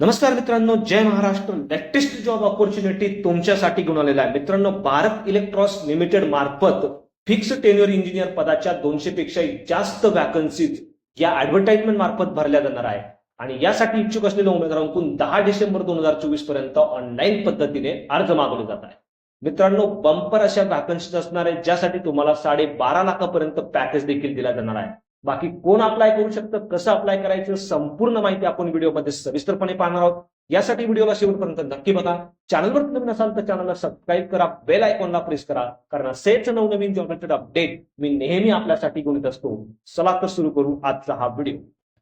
नमस्कार मित्रांनो जय महाराष्ट्र. लेटेस्ट जॉब ऑपॉर्च्युनिटी तुमच्यासाठी घेऊन आलेला आहे. मित्रांनो भारत इलेक्ट्रॉस लिमिटेड मार्फत फिक्स टेन्युअर इंजिनियर पदाच्या दोनशे पेक्षा जास्त वॅकन्सीज या ऍडव्हर्टाइजमेंट मार्फत भरल्या जाणार आहे. आणि यासाठी इच्छुक असलेल्या उमेदवारांकडून दहा डिसेंबर दोन हजार चोवीसपर्यंत ऑनलाईन पद्धतीने अर्ज मागवले जात आहे. मित्रांनो बंपर अशा वॅकन्सीज असणार आहेत ज्यासाठी तुम्हाला साडेबारा लाखापर्यंत पॅकेज देखील दिला जाणार आहे बाकी कोण अप्लाय करू शकतं कसं अप्लाय करायचं संपूर्ण माहिती आपण व्हिडिओमध्ये सविस्तरपणे पाहणार आहोत. यासाठी व्हिडिओला शेवटपर्यंत नक्की बघा. चॅनलवर नवीन असाल तर चॅनलला सबस्क्राईब करा बेल आयकॉनला प्रेस करा कारण असेच नवनवीन जॉब अपडेट मी नेहमी आपल्यासाठी घेऊन असतो. चला तर सुरू करू आजचा हा व्हिडिओ.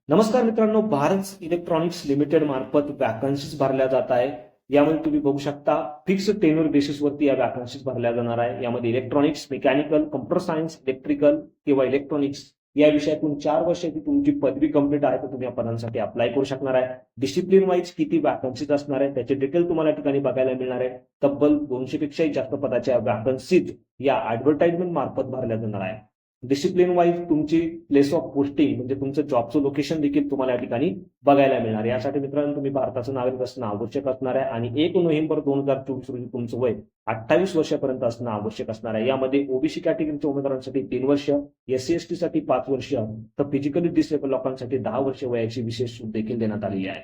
नमस्कार मित्रांनो भारत इलेक्ट्रॉनिक्स लिमिटेड मार्फत वॅकन्सीज भरल्या जात आहे. यामध्ये तुम्ही बघू शकता फिक्स टेन्युअर बेसिसवरती या वॅकन्सीज भरल्या जाणार आहे. यामध्ये electronics mechanical computer science electrical किंवा इलेक्ट्रॉनिक्स या विषयातून चार वर्षाची तुमची पदवी कंप्लीट आहे तर तुम्ही या पदांसाठी अप्लाय करू शकणार आहे. डिसिप्लिन वाईज किती वॅकन्सीज असणार आहे त्याचे डिटेल तुम्हाला या ठिकाणी बघायला मिळणार आहे. तब्बल दोनशे पेक्षाही जास्त पदाच्या वॅकन्सीज या ऍडव्हर्टाइजमेंट मार्फत भरल्या जाणार आहे. डिसिप्लिन वाईज तुमची प्लेस ऑफ पोस्टिंग म्हणजे तुमचं जॉबचं लोकेशन देखील तुम्हाला या ठिकाणी बघायला मिळणार यासाठी मित्रांनो तुम्ही भारताचं नागरिक असणं आवश्यक असणार आहे आणि एक नोव्हेंबर दोन हजार चोवीस रोजी तुमचं वय अठ्ठावीस वर्षापर्यंत असणं आवश्यक असणार आहे. यामध्ये ओबीसी कॅटेगरीच्या उमेदवारांसाठी तीन वर्ष एससी एस टी साठी पाच वर्ष तर फिजिकली डिसेबल लोकांसाठी दहा वर्ष वयाची विशेष सूट देखील देण्यात आलेली आहे.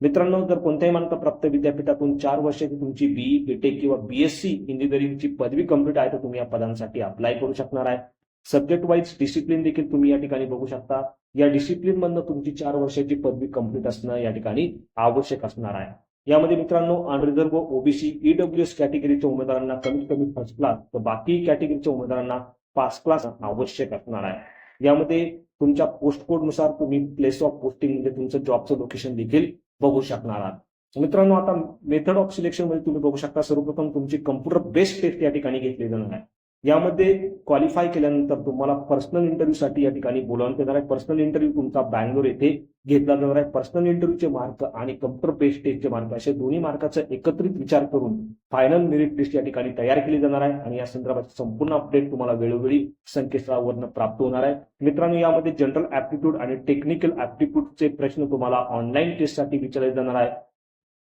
मित्रांनो जर कोणत्याही मान्यताप्राप्त विद्यापीठातून चार वर्षाची तुमची बीई बीटेक किंवा बीएससी इंजिनिअरिंगची पदवी कंप्लीट आहे तर तुम्ही या पदांसाठी अप्लाय करू शकणार आहे. सब्जेक्ट वाईज डिसिप्लिन देखील तुम्ही या ठिकाणी बघू शकता. या डिसिप्लिन मधनं तुमची चार वर्षाची पदवी कंप्लीट असणं या ठिकाणी आवश्यक असणार आहे. यामध्ये मित्रांनो अनरिझर्व ओबीसी ईडब्ल्यूएस कॅटेगरीच्या उमेदवारांना कमीत कमी फर्स्ट क्लास तर बाकी कॅटेगरीच्या उमेदवारांना पास क्लास आवश्यक असणार आहे. यामध्ये तुमच्या पोस्ट कोडनुसार तुम्ही प्लेस ऑफ पोस्टिंग म्हणजे तुमचं जॉबचं लोकेशन देखील बघू शकणार आहात. मित्रांनो आता मेथड ऑफ सिलेक्शनमध्ये तुम्ही बघू शकता सर्वप्रथम तुमची कम्प्युटर बेस्ड टेस्ट या ठिकाणी घेतली जाणार आहे. यामध्ये क्वालिफाय केल्यानंतर तुम्हाला पर्सनल इंटरव्ह्यू साठी या ठिकाणी बोलावण्यात येणार आहे. पर्सनल इंटरव्ह्यू तुमचा बँगलोर येथे घेतला जाणार आहे. पर्सनल इंटरव्ह्यूचे मार्क आणि कम्प्युटर बेस्ड टेस्टचे मार्क असे दोन्ही मार्काचा एकत्रित विचार करून फायनल मेरिट लिस्ट या ठिकाणी तयार केली जाणार आहे. आणि या संदर्भात संपूर्ण अपडेट तुम्हाला वेळोवेळी संकेतस्थळावरनं प्राप्त होणार आहे. मित्रांनो यामध्ये जनरल ऍप्टिट्यूड आणि टेक्निकल ऍप्टिट्यूडचे प्रश्न तुम्हाला ऑनलाईन टेस्टसाठी विचारले जाणार आहे.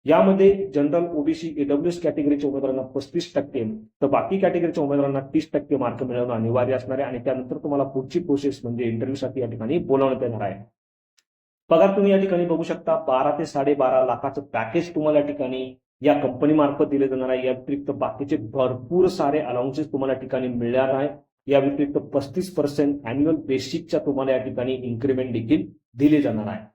यामध्ये जनरल ओबीसी एडब्ल्यूएस कॅटेगरीच्या उमेदवारांना पस्तीस टक्के तर बाकी कॅटेगरीच्या उमेदवारांना तीस टक्के मार्क मिळवणं अनिवार्य असणार आहे आणि त्यानंतर तुम्हाला पुढची प्रोसेस म्हणजे इंटरव्ह्यूसाठी या ठिकाणी बोलावण्यात येणार आहे. पगार तुम्ही या ठिकाणी बघू शकता बारा ते साडेबारा लाखाचं पॅकेज तुम्हाला या ठिकाणी या कंपनी मार्फत दिले जाणार आहे. या व्यतिरिक्त बाकीचे भरपूर सारे अलाउन्सेस तुम्हाला या ठिकाणी मिळणार आहे. या व्यतिरिक्त पस्तीस पर्सेंट अॅन्युअल बेसिकच्या तुम्हाला या ठिकाणी इन्क्रीमेंट देखील दिले जाणार आहे.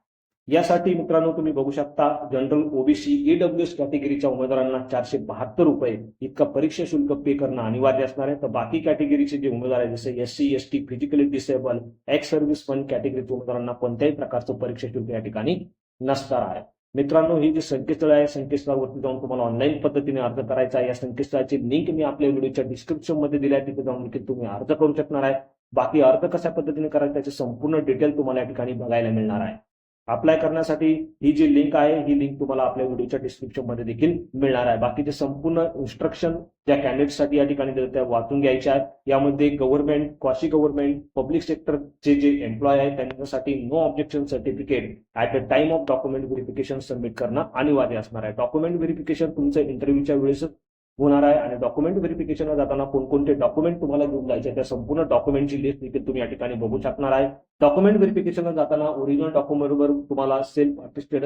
यासाठी मित्रांनो तुम्ही बघू शकता जनरल ओबीसी ईडब्ल्यूएस कॅटेगरीच्या उमेदवारांना चारशे बहात्तर रुपये इतका परीक्षा शुल्क पे करणं अनिवार्य असणार आहे. तर बाकी कॅटेगरीचे जे उमेदवार आहेत जसे S C S T physically disable ex service fund कॅटेगरीच्या उमेदवारांना कोणत्याही प्रकारचं परीक्षा शुल्क या ठिकाणी नसणार आहे. मित्रांनो ही जी संकेतस्थळ आहे संकेतस्थळावरती जाऊन तुम्हाला ऑनलाईन पद्धतीने अर्ज करायचा आहे. या संकेतस्थळाची लिंक मी आपल्या व्हिडिओच्या डिस्क्रिप्शनमध्ये दिली आहे. तिथे जाऊन देखील तुम्ही अर्ज करू शकणार आहे. बाकी अर्ज कशा पद्धतीने करायचा त्याचे संपूर्ण डिटेल तुम्हाला या ठिकाणी बघायला मिळणार आहे. अप्लाय करण्यासाठी ही जी लिंक आहे ही लिंक तुम्हाला आपल्या व्हिडिओच्या डिस्क्रिप्शनमध्ये देखील मिळणार आहे. बाकीचे संपूर्ण इन्स्ट्रक्शन ज्या कॅन्डिडेटसाठी या ठिकाणी त्या वाचून घ्यायच्या आहेत. यामध्ये गव्हर्नमेंट क्वाशी गव्हर्नमेंट पब्लिक सेक्टरचे जे एम्प्लॉय आहेत त्यांच्यासाठी no objection certificate at the time of document verification submit करणं अनिवार्य असणार आहे. डॉक्युमेंट व्हेरिफिकेशन तुमचं इंटरव्ह्यूच्या वेळेस होणार आहे आणि डॉक्युमेंट व्हेरिफिकेशनला जाताना कोणकोणते डॉक्युमेंट तुम्हाला घेऊन जायचे त्या संपूर्ण डॉक्युमेंटची लिस्ट देखील तुम्ही या ठिकाणी बघू शकणार आहे. डॉक्युमेंट व्हेरिफिकेशनला जाताना ओरिजिनल डॉक्युमेंट बरोबर तुम्हाला सेल्फ अटेस्टेड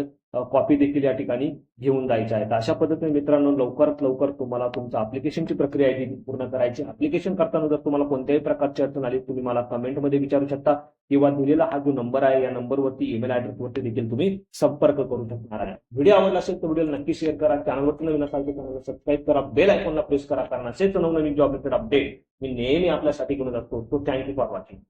कॉपी देखील या ठिकाणी घेऊन जायच्या आहेत अशा पद्धतीने मित्रांनो लवकरात लवकर तुम्हाला तुमचं अप्लिकेशनची प्रक्रिया आहे पूर्ण करायची. अप्लिकेशन करताना जर तुम्हाला कोणत्याही प्रकारची अडचण आली तुम्ही मला कमेंटमध्ये विचारू शकता किंवा दिलेला हा जो नंबर आहे या नंबरवरती ईमेल ऍड्रेसवरती देखील तुम्ही संपर्क करू शकणार आहे. व्हिडिओ आवडला असेल तर व्हिडिओ नक्की शेअर करा. चॅनलवरती नवीन असाल तर चॅनलला सबस्क्राईब करा. बेल आयकॉनला प्रेस करा. कारण असेच नवनवीन जॉब अपडेट मी नेहमी आपल्यासाठी घेऊन असतो तो थँक्यू फॉर वॉचिंग